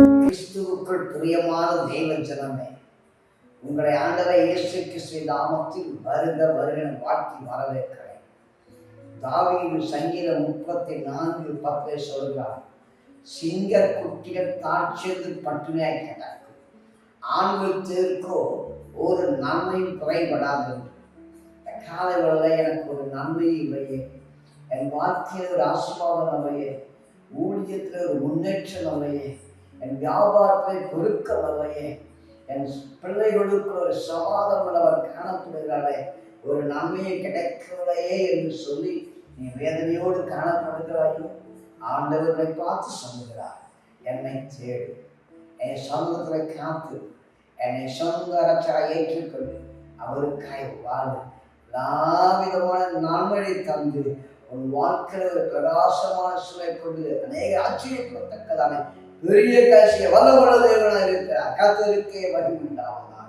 கிறிஸ்துவுக்குள் பிரியமான தெய்வ ஜனமே உங்களை ஆண்டரை இயேசு கிறிஸ்து நாமத்தில் வருக வருகிற வாழ்த்தி வரவேற்கிறேன். தாவீது சங்கீதம் முப்பத்தி நான்கு பத்தை சொல்கிறார் சிங்க குட்டிகள் தாட்சியது பட்டினியாய் கிடக்கும் ஆண்களுக்கோ ஒரு நன்மையும் குறைபடாது. இந்த காலை எனக்கு ஒரு நன்மை இல்லையே என் வாழ்க்கையில் ஒரு ஆசீர்வாதம் இல்லையே ஊழியத்தில் ஒரு முன்னேற்றம் இல்லையே என் வியாபாரத்தை பொறுக்க வரலையே என் பிள்ளைகளுக்கு ஒரு சமாதானம் அவர் காணப்படுகிறாரே ஒரு நன்மையை கிடைக்கவில்லையே என்று சொல்லி நீ வேதனையோடு காணப்படுகிறாயோ ஆண்டவர்களை பார்த்து சொல்லுகிறார். என்னை தேடு. என் சமூகத்தில் காத்து. என்னை சொந்த அரசாக ஏற்றுக்கொண்டு அவருக்காய் வாழ. எல்லா விதமான நன்மையை தந்து உன் வாழ்க்கையில் ஒரு பிரகாசமான சுவை கொண்டு அநேக ஆச்சரியப்படத்தக்கதான. பெரிய காட்சியை வல்லவள தேவனாக இருக்கிறார். கத்தருக்கே வழி உண்டாவதா